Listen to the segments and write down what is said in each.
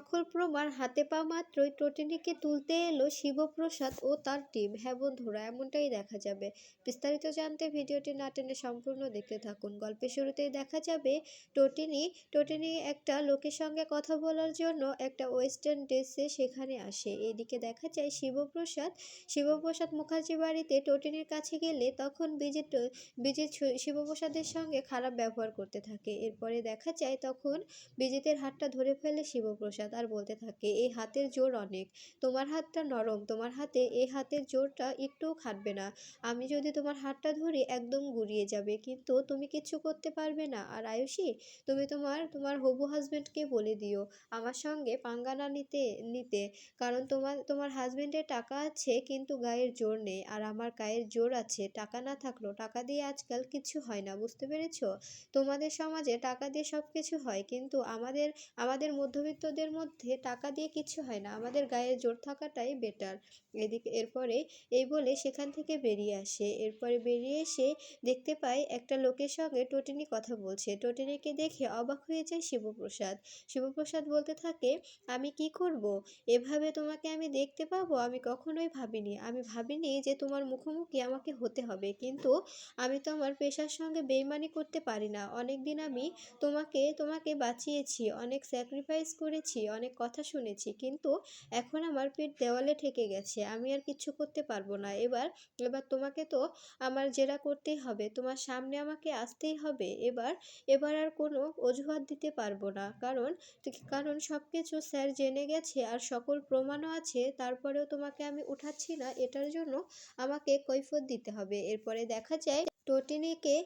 সকল প্রমাণ হাতে পাওয়া মাত্রই টোটিনিকে তুলতে এলো শিবপ্রসাদ ও তার টিম হ্যাঁ বন্ধুরা, এমনটাই দেখা যাবে। বিস্তারিত জানতে ভিডিওটি না টেনে সম্পূর্ণ দেখতে থাকুন। গল্পের শুরুতেই দেখা যাবে টোটিনি টোটিনি একটা লোকের সঙ্গে কথা বলার জন্য একটা ওয়েস্টার্ন ড্রেসে সেখানে আসে। এদিকে দেখা যায় শিবপ্রসাদ শিবপ্রসাদ মুখার্জি বাড়িতে টোটিনির কাছে গেলে তখন বিজিত বিজিত শিবপ্রসাদের সঙ্গে খারাপ ব্যবহার করতে থাকে। এরপরে দেখা যায় তখন বিজিতের হাতটা ধরে ফেলে শিবপ্রসাদ। আর বলতে থাকে এই হাতের জোর অনেক, তোমার হাতটা নরম, তোমার হাতে এই হাতের জোরটা একটুও খাটবে না। আমি যদি তোমার হাতটা ধরি, একদম গুড়িয়ে যাবে। কিন্তু তুমি কিচ্ছু করতে পারবে না। আর আয়ুষী, তুমি তোমার তোমার হবু হাজবেন্ডকে বলে দিও আমার সঙ্গে পাঙ্গা না নিতে নিতে। কারণ তোমার তোমার হাজবেন্ডের টাকা আছে, কিন্তু গায়ের জোর নেই। আর আমার গায়ের জোর আছে। টাকা না থাকলেও টাকা দিয়ে আজকাল কিছু হয় না, বুঝতে পেরেছ? তোমাদের সমাজে টাকা দিয়ে সব কিছু হয়, কিন্তু আমাদের আমাদের মধ্যবিত্তদের মধ্যে টাকা দিয়ে কিছু হয় না। আমাদের গায়ে জোর থাকাটাই বেটার এদিকে এরপরে এই বলে সেখান থেকে বেরিয়ে আসে। এরপরে বেরিয়ে এসে দেখতে পায় একটা লোকের সঙ্গে টোটিনি কথা বলছে। টোটিনিকে দেখে অবাক হয়ে যায় শিবপ্রসাদ। শিবপ্রসাদ বলতে থাকে, আমি কি করব? এভাবে তোমাকে আমি দেখতে পাবো? আমি কখনোই ভাবিনি। আমি ভাবিনি যে তোমার মুখোমুখি আমাকে হতে হবে। কিন্তু আমি তো আমার পেশার সঙ্গে বেইমানি করতে পারি না। অনেক দিন আমি তোমাকে তোমাকে বাঁচিয়েছি। অনেক স্যাক্রিফাইস করেছি। অনেক কথা শুনেছি, কিন্তু এখন আমার পেট দেওয়ালে ঠেকে গেছে, আমি আর কিচ্ছু করতে পারব না। এবার এবার তোমাকে তো আমার জেরা করতেই হবে, তোমার সামনে আমাকে আসতেই হবে, এবার এবার আর কোনো অজুহাত দিতে পারব না। কারণ কারণ সব কিছু স্যার জেনে গেছে আর সকল প্রমাণও আছে, তারপরেও তোমাকে আমি উঠাচ্ছি না, এটার জন্য আমাকে কৈফত দিতে হবে। এরপরে দেখা যায় টোটিনিকে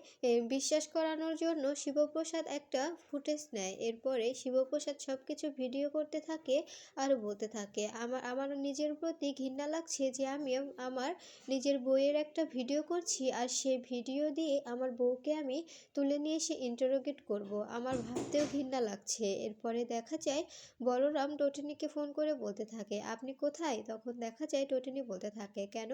বিশ্বাস করানোর জন্য শিবপ্রসাদ একটা ফুটেজ নেয়। এরপরে শিবপ্রসাদ সব কিছু ভিডিও করতে থাকে আর বলতে থাকে, আমার আমার নিজের প্রতি ঘৃণা লাগছে যে আমি আমার নিজের বইয়ের একটা ভিডিও করছি আর সেই ভিডিও দিয়ে আমার বউকে আমি তুলে নিয়ে এসে ইন্টারোগেট করব। আমার ভাবতেও ঘৃণা লাগছে। এরপরে দেখা যায় বলরাম টোটিনিকে ফোন করে বলতে থাকে, আপনি কোথায়? তখন দেখা যায় টোটিনি বলতে থাকে, কেন?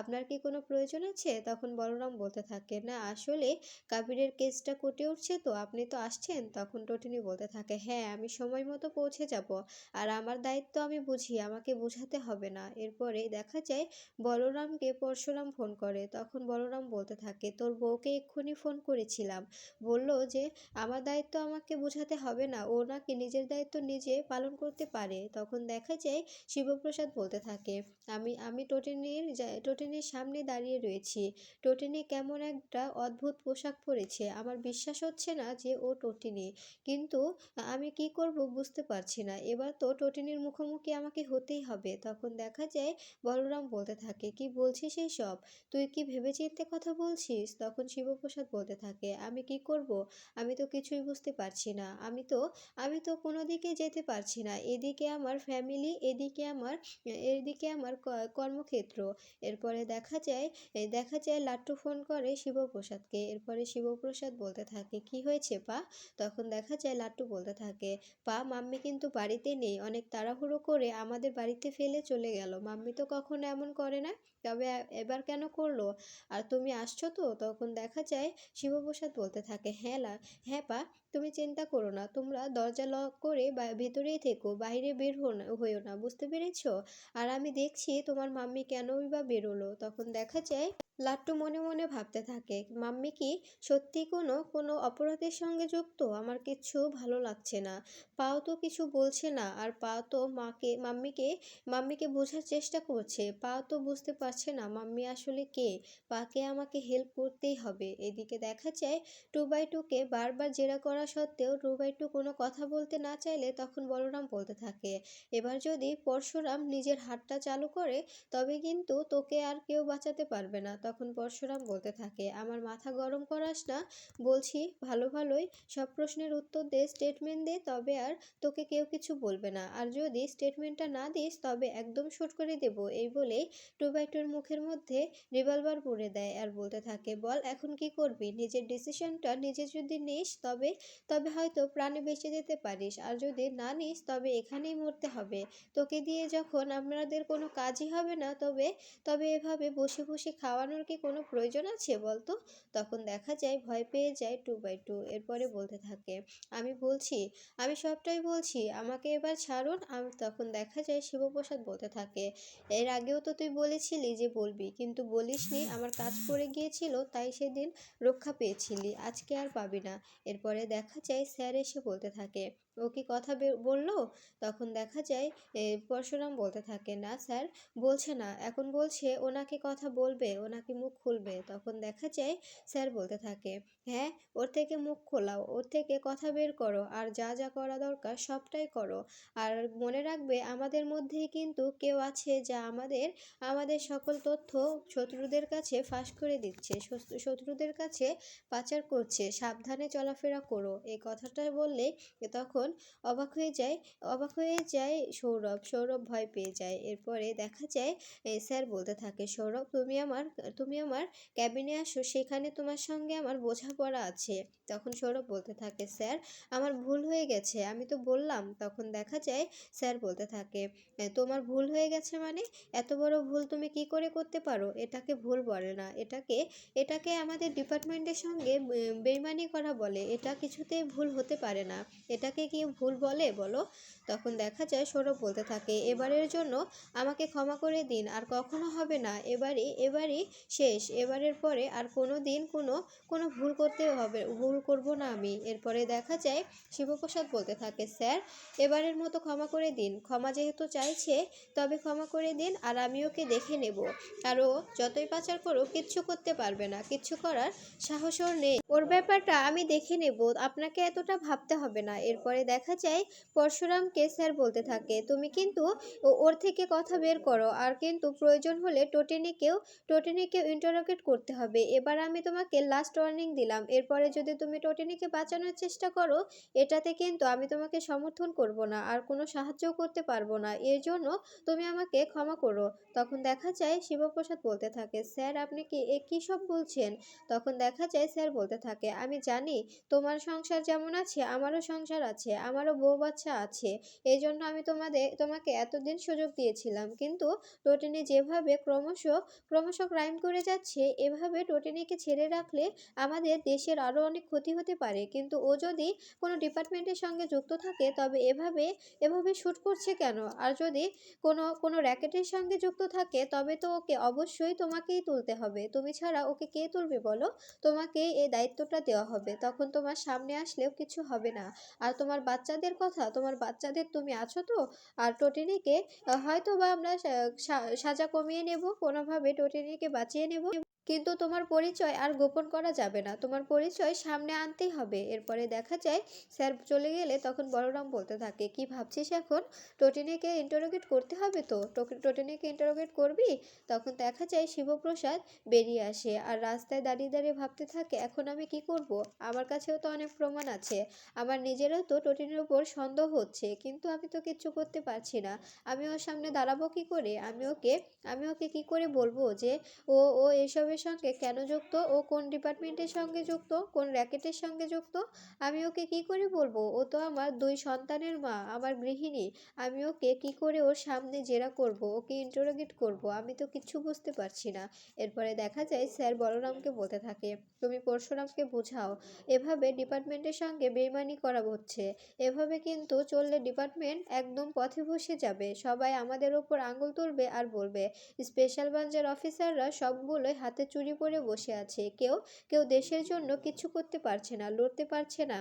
আপনার কি কোনো প্রয়োজন আছে? তখন বলরাম বলতে থাকে না? আসলে কাবিরের কেসটা কোটে উঠছে তো, আপনি তো আসছেন। তখন টোটিনি বলতে থাকে হ্যাঁ আমি সময় মতো পৌঁছে যাব। আর আমার দায়িত্ব আমি বুঝি, আমাকে বুঝাতে হবে না। এরপরে দেখা যায় বলরামকে পরশুরাম ফোন করে। তখন বলরাম বলতে থাকে, তোর বউকে এক্ষুনি ফোন করেছিলাম। বলল যে, আমার দায়িত্ব আমাকে বোঝাতে হবে না। ও নাকি নিজের দায়িত্ব নিজে পালন করতে পারে। তখন দেখা যায় শিবপ্রসাদ বলতে থাকে, আমি আমি টোটিনির টোটিনির সামনে দাঁড়িয়ে রয়েছি। টোটিনি কেমন একটা অদ্ভুত পোশাক পরেছে। আমার বিশ্বাস হচ্ছে না যে ও টোটিনি। কিন্তু আমি কি করব বুঝতে পারছি না। এবার তো টোটিনির মুখোমুখি আমাকে হতেই হবে। তখন দেখা যায় বলরাম বলতে থাকে, কি বলছিস এই সব তুই কি ভেবেচিন্তে কথা বলছিস? তখন শিবপ্রসাদ বলতে থাকে, আমি কি করব? আমি তো কিছুই বুঝতে পারছি না। আমি তো আমি তো কোনো দিকে যেতে পারছি না। এদিকে আমার ফ্যামিলি, এদিকে আমার এদিকে আমার কর্মক্ষেত্র। এরপরে দেখা যায় দেখা যায় লাট্টু ফোন করে শিবপ্রসাদকে। এরপরে শিবপ্রসাদ বলতে থাকে, কি হয়েছে পা? তখন দেখা যায় লাট্টু বলতে থাকে, পা, মাম্মি কিন্তু বাড়িতে নেই। অনেক তাড়াহুড়ো করে আমাদের বাড়িতে ফেলে চলে গেল। মাম্মি তো কখনো এমন করে না। তবে এবার কেন করল? আর তুমি আসছো তো? তখন দেখা যায় শিবপ্রসাদ বলতে থাকে হ্যাঁ লা হ্যাঁ পা, তুমি চিন্তা করো না। তোমরা দরজা লক করে ভেতরেই থেকো। বাইরে বের হইও না। বুঝতে পেরেছ? আর আমি দেখছি তোমার মাম্মি কেনই বা বেরোলো? তখন দেখা যায়, লাট্টু মনে মনে ভাবতে থাকে মাম্মি কি সত্যি কোনো কোনো অপরাধের সঙ্গে যুক্ত? আমার কিচ্ছু ভালো লাগছে না। পাও তো কিছু বলছে না, আর পাও তো মাকে, মাম্মিকে মাম্মিকে বোঝার চেষ্টা করছে। পাও তো বুঝতে পারছে না মাম্মি আসলে কে। পাকে আমাকে হেল্প করতেই হবে। এদিকে দেখা যায় টু বাই টুকে বারবার জেরা করা সত্ত্বেও টু বাই টু কোনো কথা বলতে না চাইলে তখন বলরাম বলতে থাকে, এবার যদি পরশুরাম নিজের হাতটা চালু করে, তবে কিন্তু তোকে আর কেউ বাঁচাতে পারবে না। তখন পরশুরাম বলতে থাকে আমার মাথা গরম করাস না। বলছি, ভালো ভালোই। সব প্রশ্নের উত্তর দে স্টেটমেন্ট দে, তবে আর তোকে কেউ কিছু বলবে না। আর যদি স্টেটমেন্টটা না দিস, তবে একদম শুট করে দেব। এই বলেই টুর মুখের মধ্যে রিভলভার পুড়ে দেয় আর বলতে থাকে, বল, এখন কি করবি? নিজের ডিসিশনটা নিজে যদি নিস, তবে তবে হয়তো প্রাণে বেঁচে যেতে পারিস। আর যদি না নিস, তবে এখানেই মরতে হবে। তোকে দিয়ে যখন আপনাদের কোনো কাজই হবে না, তবে তবে এভাবে বসে বসে খাওয়ানোর কি কোনো প্রয়োজন আছে বল? বলতো? তখন দেখা যায় ভয় পেয়ে যায় টু বাই টু এরপরে বলতে থাকে, আমি বলছি, আমি সবটাই বলছি, আমাকে এবার ছাড়ুন। আমি তখন দেখা যায় শিবপ্রসাদ বলতে থাকে, এর আগেও তো তুই বলেছিলি যে বলবি, কিন্তু বলিসনি আমার কাজ পড়ে গিয়েছিল, তাই সেদিন রক্ষা পেয়েছিলি, আজকে আর পাবি না। এরপরে দেখা যায় স্যার এসে বলতে থাকে ও কি কথা বলল? তখন দেখা যায় পরশুরাম বলতে থাকে, না স্যার, বলছে না। এখন বলছে ওনাকে কথা বলবে ওনাকে মুখ খুলবে। তখন দেখা যায়, স্যার বলতে থাকে হ্যাঁ ওর থেকে মুখ খোলাও, ওর থেকে কথা বের করো, আর যা যা করা দরকার সবটাই করো। আর মনে রাখবে, আমাদের মধ্যেই কিন্তু কেউ আছে যা আমাদের আমাদের সকল তথ্য শত্রুদের কাছে ফাঁস করে দিচ্ছে শত্রুদের কাছে পাচার করছে। সাবধানে চলাফেরা করো। এই কথাটা বললে তখন অবাক হয়ে যায়, অবাক হয়ে যায় সৌরভ। সৌরভ ভয় পেয়ে যায়। এরপরে দেখা যায় স্যার বলতে থাকে, সৌরভ, তুমি আমার তুমি আমার ক্যাবিনে আসো, সেখানে তোমার সঙ্গে আমার বোঝাপড়া আছে। তখন সৌরভ বলতে থাকে, স্যার, আমার ভুল হয়ে গেছে, আমি তো বললাম। তখন দেখা যায়, স্যার বলতে থাকে তোমার ভুল হয়ে গেছে মানে? এত বড় ভুল তুমি কি করে করতে পারো? এটাকে ভুল বলে না। এটাকে এটাকে আমাদের ডিপার্টমেন্টের সঙ্গে বেইমানি করা বলে। এটা কিছুতেই ভুল হতে পারে না। এটাকে কি ভুল বলে, বলো? তখন দেখা যায় সৌরভ বলতে থাকে, এবারের জন্য আমাকে ক্ষমা করে দিন, আর কখনো হবে না। এবারই এবারই শেষ। এবারের পরে আর কোনো দিন কোনো কোনো ভুল করতে হবে, ভুল করব না আমি। এরপরে দেখা যায় শিবপ্রসাদ বলতে থাকে, স্যার, এবারের মতো ক্ষমা করে দিন। ক্ষমা যেহেতু চাইছে, তবে ক্ষমা করে দিন, আর আমি ওকে দেখে নেব। আর ও যতই পাচার করুক, কিচ্ছু করতে পারবে না। কিচ্ছু করার সাহস ওর নেই। ওর ব্যাপারটা আমি দেখে নেব। আপনাকে এতটা ভাবতে হবে না। এরপরে দেখা যায়, পরশুরামকে স্যার বলতে থাকে, তুমি কিন্তু ওর থেকে কথা বের করো, আর কিন্তু প্রয়োজন হলে টোটেনিকেও টোটেনিকেও ইন্টারোগেট করতে হবে। এবার আমি তোমাকে লাস্ট ওয়ার্নিং দিলাম। এরপরে যদি তুমি টোটেনিকে বাঁচানোর চেষ্টা করো, এটাতে কিন্তু আমি তোমাকে সমর্থন করব না, আর কোনো সাহায্যও করতে পারব না। এর জন্য তুমি আমাকে ক্ষমা করো। তখন দেখা যায়, শিবপ্রসাদ বলতে থাকে, স্যার, আপনি কি, এ কী সব বলছেন? তখন দেখা যায়, স্যার বলতে থাকে, আমি জানি, তোমার সংসার যেমন আছে, আমারও সংসার আছে। আমারও বউ বাচ্চা আছে এই জন্য আমি তোমাদের তোমাকে এতদিন সুযোগ দিয়েছিলাম। কিন্তু টোটেনি যেভাবে ক্রমশ ক্রমশ ক্রাইম করে যাচ্ছে, এভাবে টোটেনিকে ছেড়ে রাখলে আমাদের দেশের আরও অনেক ক্ষতি হতে পারে। কিন্তু ও যদি কোনো ডিপার্টমেন্টের সঙ্গে যুক্ত থাকে, তবে এভাবে এভাবে শ্যুট করছে কেন? আর যদি কোনো কোনো র্যাকেটের সঙ্গে যুক্ত থাকে, তবে তো ওকে অবশ্যই তোমাকেই তুলতে হবে। তুমি ছাড়া ওকে কে তুলবে বলো? তোমাকেই এই দায়িত্বটা দেওয়া হবে। তখন তোমার সামনে আসলেও কিছু হবে না। আর তোমার বাচ্চাদের কথা? তোমার বাচ্চাদের তুমি আছো তো? আর টোটেনিকে হয়তো বা আমরা সাজা কমিয়ে নেব, কোনোভাবে টোটেনিকে বাঁচিয়ে নেব। কিন্তু তোমার পরিচয় আর গোপন করা যাবে না। তোমার পরিচয় সামনে আনতেই হবে। এরপরে দেখা যায়, স্যার চলে গেলে তখন বলরাম বলতে থাকে, কি ভাবছিস এখন? টোটেনিকে ইন্টারোগেট করতে হবে তো? টোটেনিকে ইন্টারোগেট করবি? তখন দেখা যায়, শিবপ্রসাদ বেরিয়ে আসে আর রাস্তায় দাঁড়িয়ে দাঁড়িয়ে ভাবতে থাকে, এখন আমি কি করব? আমার কাছেও তো অনেক প্রমাণ আছে। আমার নিজেরও তো টোটিনের উপর সন্দেহ হচ্ছে, কিন্তু আমি তো কিচ্ছু করতে পারছি না। আমি ওর সামনে দাঁড়াবো কি করে? আমি ওকে আমি ওকে কি করে বলব যে ও ও এসবের সঙ্গে কেন যুক্ত? ও কোন ডিপার্টমেন্টের সঙ্গে যুক্ত? কোন র্যাকেটের সঙ্গে যুক্ত? আমি ওকে কি করে বলব? ও তো আমার দুই সন্তানের মা, আমার গৃহিণী। আমি ওকে কি করে ওর সামনে জেরা করব? ওকে ইন্টারোগেট করব? আমি তো কিচ্ছু বুঝতে পারছি না। এরপরে দেখা যায় স্যার বলরামকে বলতে থাকে, তুমি পরশুরামকে বোঝাও। এভাবে ডিপার্টমেন্টের সঙ্গে বেইমানি করা হচ্ছে। এভাবে কিন্তু চললে ডিপার্টমেন্ট একদম পথে বসে যাবে। সবাই আমাদের ওপর আঙুল তুলবে আর বলবে স্পেশাল ব্রাঞ্চের অফিসাররা সবগুলোই হাতে চুরি পরে বসে আছে। কেউ কেউ দেশের জন্য কিছু করতে পারছে না, লড়তে পারছে না।